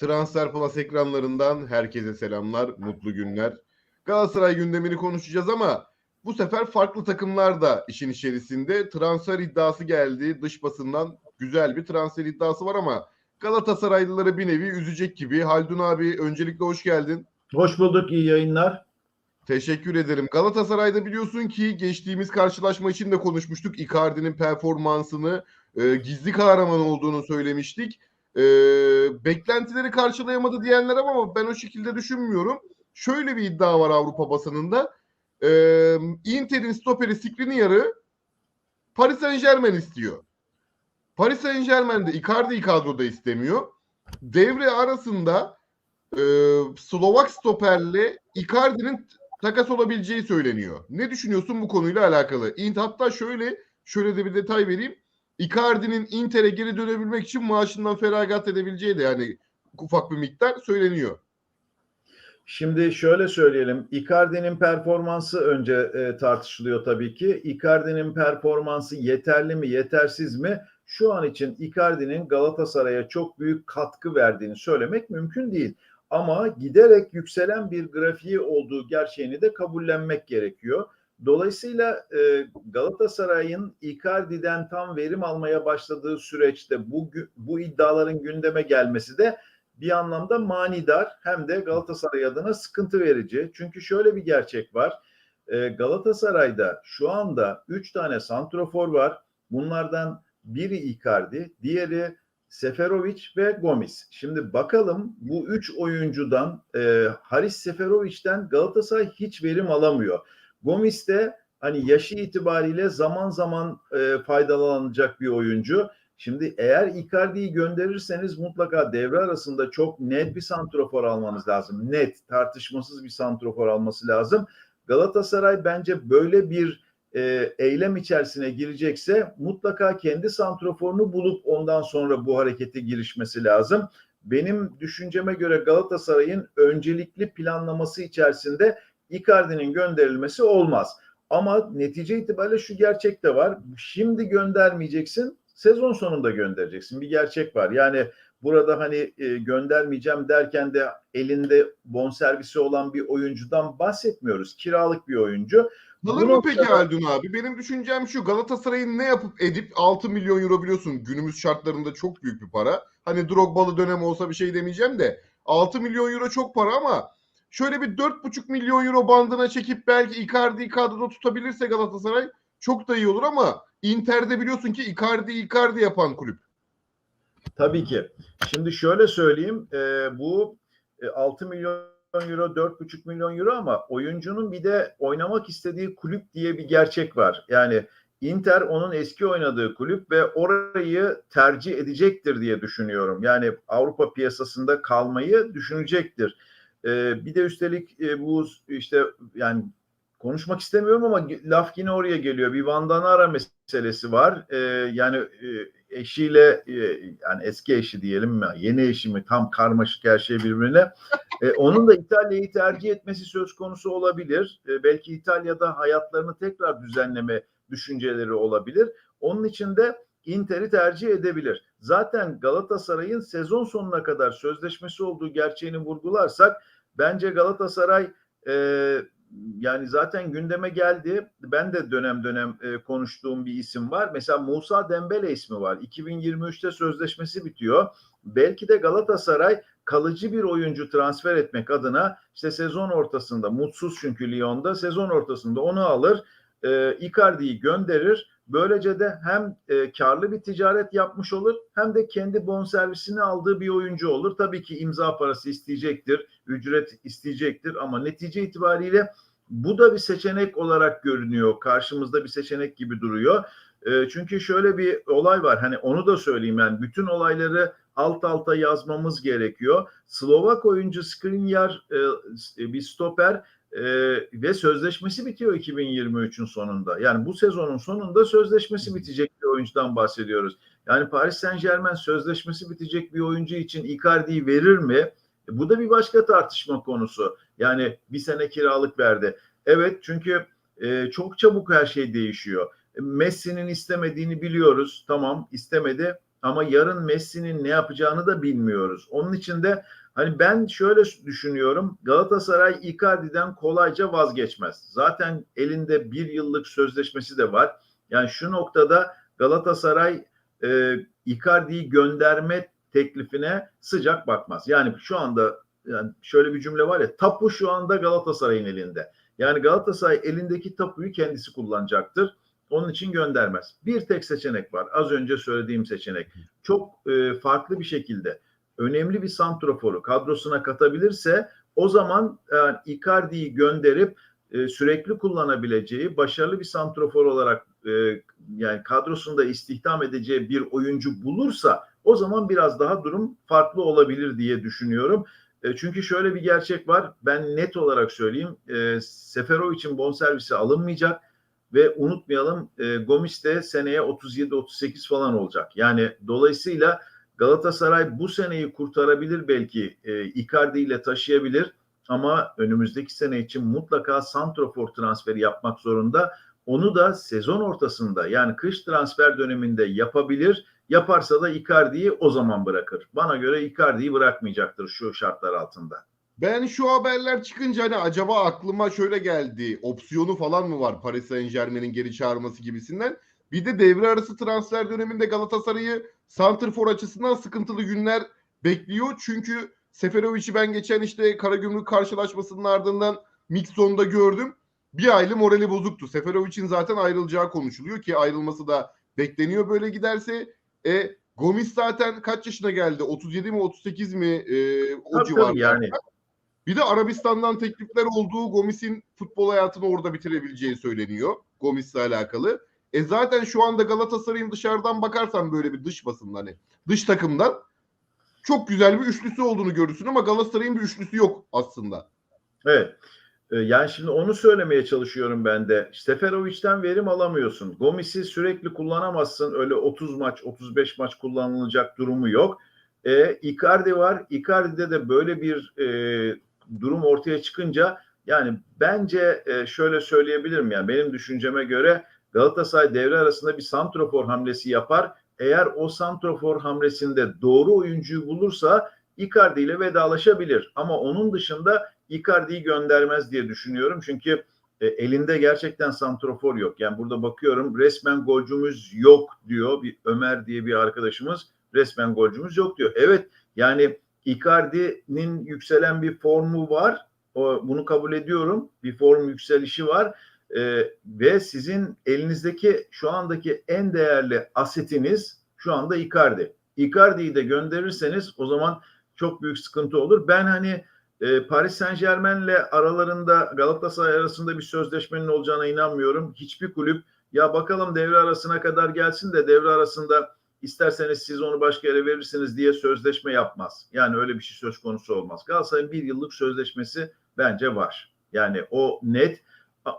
Transfer Plus ekranlarından herkese selamlar, mutlu günler. Galatasaray gündemini konuşacağız ama bu sefer farklı takımlar da işin içerisinde. Transfer iddiası geldi. Dış basından güzel bir transfer iddiası var ama Galatasaraylıları bir nevi üzecek gibi. Haldun abi öncelikle hoş geldin. Hoş bulduk, iyi yayınlar. Teşekkür ederim. Galatasaray'da biliyorsun ki geçtiğimiz karşılaşma için de konuşmuştuk. Icardi'nin performansını e, gizli kahraman olduğunu söylemiştik. E, beklentileri karşılayamadı diyenler ama ben o şekilde düşünmüyorum. Şöyle bir iddia var Avrupa basınında. E, Inter'in stoperi Skriniar'ı Paris Saint Germain istiyor. Paris Saint Germain de Icardi'yi kadroda istemiyor. Devre arasında e, Slovak stoperle Icardi'nin takas olabileceği söyleniyor. Ne düşünüyorsun bu konuyla alakalı? Int hatta şöyle şöyle de bir detay vereyim. Icardi'nin Inter'e geri dönebilmek için maaşından feragat edebileceği de yani ufak bir miktar söyleniyor. Şimdi şöyle söyleyelim. Icardi'nin performansı önce e, tartışılıyor tabii ki. Icardi'nin performansı yeterli mi, yetersiz mi? Şu an için Icardi'nin Galatasaray'a çok büyük katkı verdiğini söylemek mümkün değil. Ama giderek yükselen bir grafiği olduğu gerçeğini de kabullenmek gerekiyor. Dolayısıyla e, Galatasaray'ın Icardi'den tam verim almaya başladığı süreçte bu bu iddiaların gündeme gelmesi de bir anlamda manidar hem de Galatasaray adına sıkıntı verici. Çünkü şöyle bir gerçek var. E, Galatasaray'da şu anda 3 tane santrofor var. Bunlardan biri Icardi, diğeri Seferovic ve Gomis. Şimdi bakalım bu üç oyuncudan e, Haris Seferovic'den Galatasaray hiç verim alamıyor. Gomis de hani yaşı itibariyle zaman zaman e, faydalanacak bir oyuncu. Şimdi eğer Icardi'yi gönderirseniz mutlaka devre arasında çok net bir santrofor almanız lazım. Net, tartışmasız bir santrofor alması lazım. Galatasaray bence böyle bir e, eylem içerisine girecekse mutlaka kendi santroforunu bulup ondan sonra bu harekete girişmesi lazım. Benim düşünceme göre Galatasaray'ın öncelikli planlaması içerisinde Icardi'nin gönderilmesi olmaz. Ama netice itibariyle şu gerçek de var. Şimdi göndermeyeceksin, sezon sonunda göndereceksin. Bir gerçek var. Yani burada hani e, göndermeyeceğim derken de elinde bonservisi olan bir oyuncudan bahsetmiyoruz. Kiralık bir oyuncu. Alır mı peki Haldun abi? Benim düşüncem şu Galatasaray'ın ne yapıp edip 6 milyon euro biliyorsun günümüz şartlarında çok büyük bir para. Hani Drogba'lı dönem olsa bir şey demeyeceğim de 6 milyon euro çok para ama şöyle bir 4,5 milyon euro bandına çekip belki Icardi'yi kadroda tutabilirse Galatasaray çok da iyi olur ama Inter'de biliyorsun ki Icardi Icardi yapan kulüp. Tabii ki. Şimdi şöyle söyleyeyim. E, bu e, 6 milyon euro, 4,5 milyon euro ama oyuncunun bir de oynamak istediği kulüp diye bir gerçek var. Yani Inter onun eski oynadığı kulüp ve orayı tercih edecektir diye düşünüyorum. Yani Avrupa piyasasında kalmayı düşünecektir. Ee, bir de üstelik e, bu işte yani konuşmak istemiyorum ama laf yine oraya geliyor. Bir Vandanara meselesi var. Ee, yani e, eşiyle e, yani eski eşi diyelim mi yeni eşi mi tam karmaşık her şey birbirine. E, onun da İtalya'yı tercih etmesi söz konusu olabilir. E, belki İtalya'da hayatlarını tekrar düzenleme düşünceleri olabilir. Onun için de Inter'i tercih edebilir. Zaten Galatasaray'ın sezon sonuna kadar sözleşmesi olduğu gerçeğini vurgularsak bence Galatasaray e, yani zaten gündeme geldi. Ben de dönem dönem e, konuştuğum bir isim var. Mesela Musa Dembele ismi var. 2023'te sözleşmesi bitiyor. Belki de Galatasaray kalıcı bir oyuncu transfer etmek adına işte sezon ortasında mutsuz çünkü Lyon'da sezon ortasında onu alır. E, Icardi'yi gönderir. Böylece de hem e, karlı bir ticaret yapmış olur hem de kendi bonservisini aldığı bir oyuncu olur. Tabii ki imza parası isteyecektir, ücret isteyecektir ama netice itibariyle bu da bir seçenek olarak görünüyor. Karşımızda bir seçenek gibi duruyor. E, çünkü şöyle bir olay var. Hani onu da söyleyeyim yani bütün olayları alt alta yazmamız gerekiyor. Slovak oyuncu Skriniar e, bir stoper e, ve sözleşmesi bitiyor 2023'ün sonunda. Yani bu sezonun sonunda sözleşmesi bitecek bir oyuncudan bahsediyoruz. Yani Paris Saint Germain sözleşmesi bitecek bir oyuncu için Icardi'yi verir mi? E, bu da bir başka tartışma konusu. Yani bir sene kiralık verdi. Evet çünkü e, çok çabuk her şey değişiyor. Messi'nin istemediğini biliyoruz. Tamam istemedi. Ama yarın Messi'nin ne yapacağını da bilmiyoruz. Onun için de hani ben şöyle düşünüyorum. Galatasaray Icardi'den kolayca vazgeçmez. Zaten elinde bir yıllık sözleşmesi de var. Yani şu noktada Galatasaray e, Icardi'yi gönderme teklifine sıcak bakmaz. Yani şu anda yani şöyle bir cümle var ya tapu şu anda Galatasaray'ın elinde. Yani Galatasaray elindeki tapuyu kendisi kullanacaktır. Onun için göndermez. Bir tek seçenek var. Az önce söylediğim seçenek. Çok e, farklı bir şekilde önemli bir santroforu kadrosuna katabilirse o zaman e, Icardi'yi gönderip e, sürekli kullanabileceği başarılı bir santrofor olarak e, yani kadrosunda istihdam edeceği bir oyuncu bulursa o zaman biraz daha durum farklı olabilir diye düşünüyorum. E, çünkü şöyle bir gerçek var. Ben net olarak söyleyeyim. E, Seferovic'in bonservisi alınmayacak ve unutmayalım e, Gomis de seneye 37-38 falan olacak. Yani dolayısıyla Galatasaray bu seneyi kurtarabilir belki e, Icardi ile taşıyabilir ama önümüzdeki sene için mutlaka santrofor transferi yapmak zorunda. Onu da sezon ortasında yani kış transfer döneminde yapabilir. Yaparsa da Icardi'yi o zaman bırakır. Bana göre Icardi'yi bırakmayacaktır şu şartlar altında. Ben şu haberler çıkınca hani acaba aklıma şöyle geldi. Opsiyonu falan mı var Paris Saint Germain'in geri çağırması gibisinden. Bir de devre arası transfer döneminde Galatasaray'ı Santrfor açısından sıkıntılı günler bekliyor. Çünkü Seferovic'i ben geçen işte Karagümrük karşılaşmasının ardından Mixon'da gördüm. Bir aylı morali bozuktu. Seferovic'in zaten ayrılacağı konuşuluyor ki ayrılması da bekleniyor böyle giderse. E, Gomis zaten kaç yaşına geldi? 37 mi 38 mi? E, o Tabii, tabii yani. Bir de Arabistan'dan teklifler olduğu Gomis'in futbol hayatını orada bitirebileceği söyleniyor. Gomis'le alakalı. E zaten şu anda Galatasaray'ın dışarıdan bakarsan böyle bir dış basından hani dış takımdan çok güzel bir üçlüsü olduğunu görürsün ama Galatasaray'ın bir üçlüsü yok aslında. Evet. Ee, Yani şimdi onu söylemeye çalışıyorum ben de. Seferovic'den verim alamıyorsun. Gomis'i sürekli kullanamazsın. Öyle 30 maç, 35 maç kullanılacak durumu yok. E, Icardi var. Icardi'de de böyle bir e, durum ortaya çıkınca yani bence e, şöyle söyleyebilirim yani benim düşünceme göre Galatasaray devre arasında bir santrofor hamlesi yapar. Eğer o santrofor hamlesinde doğru oyuncuyu bulursa Icardi ile vedalaşabilir. Ama onun dışında Icardi'yi göndermez diye düşünüyorum. Çünkü e, elinde gerçekten santrofor yok. Yani burada bakıyorum resmen golcümüz yok diyor. Bir Ömer diye bir arkadaşımız resmen golcümüz yok diyor. Evet yani Icardi'nin yükselen bir formu var. O, bunu kabul ediyorum. Bir form yükselişi var. E, ve sizin elinizdeki şu andaki en değerli asetiniz şu anda Icardi. Icardi'yi de gönderirseniz o zaman çok büyük sıkıntı olur. Ben hani e, Paris Saint Germain'le aralarında Galatasaray arasında bir sözleşmenin olacağına inanmıyorum. Hiçbir kulüp ya bakalım devre arasına kadar gelsin de devre arasında isterseniz siz onu başka yere verirsiniz diye sözleşme yapmaz. Yani öyle bir şey söz konusu olmaz. Galatasaray'ın bir yıllık sözleşmesi bence var. Yani o net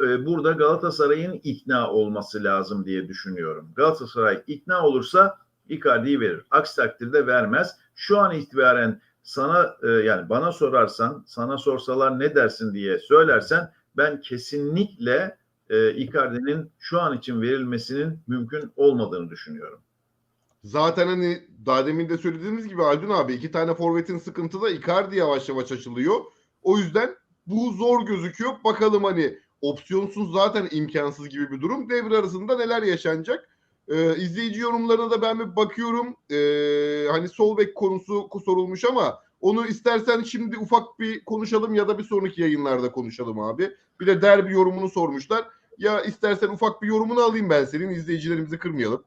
burada Galatasaray'ın ikna olması lazım diye düşünüyorum. Galatasaray ikna olursa Icardi'yi verir. Aksi takdirde vermez. Şu an itibaren sana e, yani bana sorarsan, sana sorsalar ne dersin diye söylersen ben kesinlikle e, Icardi'nin şu an için verilmesinin mümkün olmadığını düşünüyorum. Zaten hani daha demin de söylediğimiz gibi Aldun abi iki tane forvetin sıkıntıda Icardi yavaş yavaş açılıyor. O yüzden bu zor gözüküyor. Bakalım hani opsiyonsuz zaten imkansız gibi bir durum. Devre arasında neler yaşanacak? Ee, izleyici yorumlarına da ben bir bakıyorum. Ee, hani sol bek konusu sorulmuş ama onu istersen şimdi ufak bir konuşalım ya da bir sonraki yayınlarda konuşalım abi. Bir de derbi yorumunu sormuşlar. Ya istersen ufak bir yorumunu alayım ben senin izleyicilerimizi kırmayalım.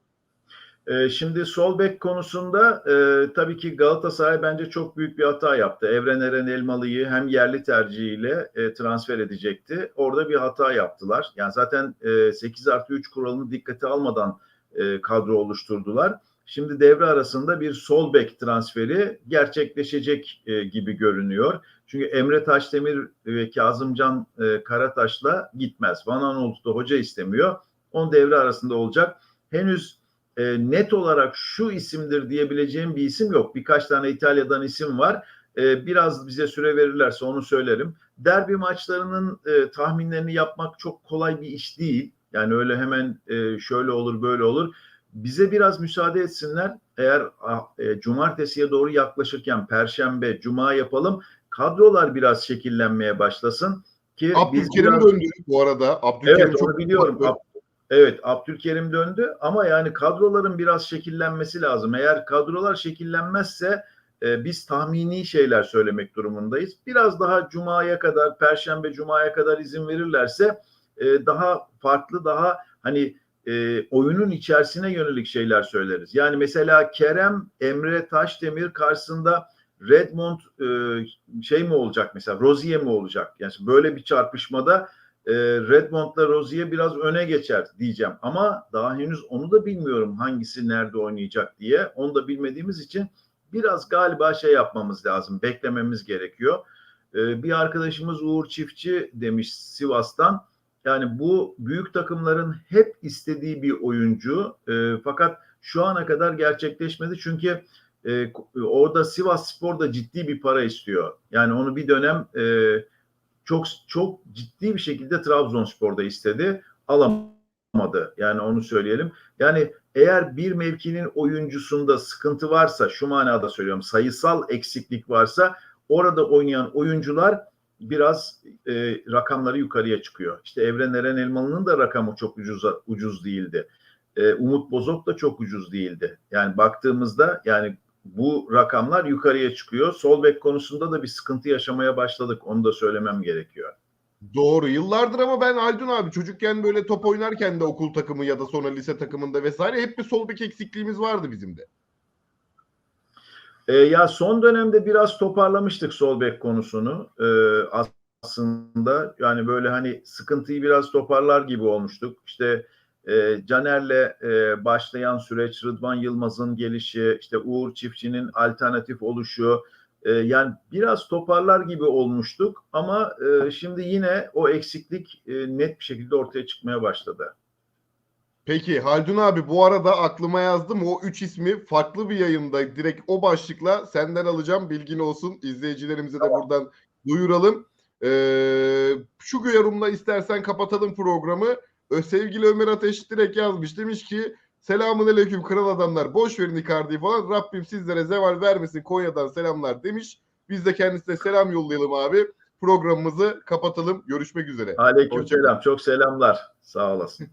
Ee, şimdi sol bek konusunda e, tabii ki Galatasaray bence çok büyük bir hata yaptı. Evren Eren Elmalı'yı hem yerli tercihiyle e, transfer edecekti. Orada bir hata yaptılar. Yani zaten e, 8 artı 3 kuralını dikkate almadan e, kadro oluşturdular. Şimdi devre arasında bir sol bek transferi gerçekleşecek e, gibi görünüyor. Çünkü Emre Taşdemir ve Kazımcan Karataş'la gitmez. Van Aanholt'u da hoca istemiyor. On devre arasında olacak. Henüz e, net olarak şu isimdir diyebileceğim bir isim yok. Birkaç tane İtalya'dan isim var. E, biraz bize süre verirlerse onu söylerim. Derbi maçlarının e, tahminlerini yapmak çok kolay bir iş değil. Yani öyle hemen e, şöyle olur böyle olur. bize biraz müsaade etsinler. Eğer e, cumartesiye doğru yaklaşırken perşembe, cuma yapalım. Kadrolar biraz şekillenmeye başlasın ki biz Abdülkerim biraz- döndü bu arada. Abdülkerim Evet onu biliyorum. Ab- evet Abdülkerim döndü ama yani kadroların biraz şekillenmesi lazım. Eğer kadrolar şekillenmezse e, biz tahmini şeyler söylemek durumundayız. Biraz daha cumaya kadar, perşembe cumaya kadar izin verirlerse e, daha farklı, daha hani e, oyunun içerisine yönelik şeyler söyleriz. Yani mesela Kerem, Emre Taşdemir karşısında Redmond e, şey mi olacak mesela Rozier mi olacak? Yani böyle bir çarpışmada e, Redmond'la Rozier biraz öne geçer diyeceğim. Ama daha henüz onu da bilmiyorum hangisi nerede oynayacak diye. Onu da bilmediğimiz için biraz galiba şey yapmamız lazım. Beklememiz gerekiyor. E, bir arkadaşımız Uğur Çiftçi demiş Sivas'tan. Yani bu büyük takımların hep istediği bir oyuncu. E, fakat şu ana kadar gerçekleşmedi. Çünkü e, orada Sivas Spor da ciddi bir para istiyor. Yani onu bir dönem e, çok çok ciddi bir şekilde Trabzonspor'da istedi. Alamadı. Yani onu söyleyelim. Yani eğer bir mevkinin oyuncusunda sıkıntı varsa şu manada söylüyorum sayısal eksiklik varsa orada oynayan oyuncular biraz e, rakamları yukarıya çıkıyor. İşte Evren Eren Elmalı'nın da rakamı çok ucuz ucuz değildi. E, Umut Bozok da çok ucuz değildi. Yani baktığımızda yani bu rakamlar yukarıya çıkıyor. Sol bek konusunda da bir sıkıntı yaşamaya başladık. Onu da söylemem gerekiyor. Doğru. Yıllardır ama ben Haldun abi çocukken böyle top oynarken de okul takımı ya da sonra lise takımında vesaire hep bir sol bek eksikliğimiz vardı bizim de. E, ya son dönemde biraz toparlamıştık sol bek konusunu. E, aslında yani böyle hani sıkıntıyı biraz toparlar gibi olmuştuk. İşte e, Caner'le e, başlayan süreç, Rıdvan Yılmaz'ın gelişi, işte Uğur Çiftçi'nin alternatif oluşu, e, yani biraz toparlar gibi olmuştuk ama e, şimdi yine o eksiklik e, net bir şekilde ortaya çıkmaya başladı. Peki Haldun abi bu arada aklıma yazdım o üç ismi farklı bir yayında direkt o başlıkla senden alacağım bilgin olsun izleyicilerimize de buradan duyuralım. Ee, şu yorumla istersen kapatalım programı. Sevgili Ömer Ateş direkt yazmış demiş ki selamun aleyküm kral adamlar boş verin Icardi'yi falan Rabbim sizlere zeval vermesin Konya'dan selamlar demiş. Biz de kendisine selam yollayalım abi. Programımızı kapatalım. Görüşmek üzere. Aleyküm Hoşça kalın. selam. Çok selamlar. Sağ olasın.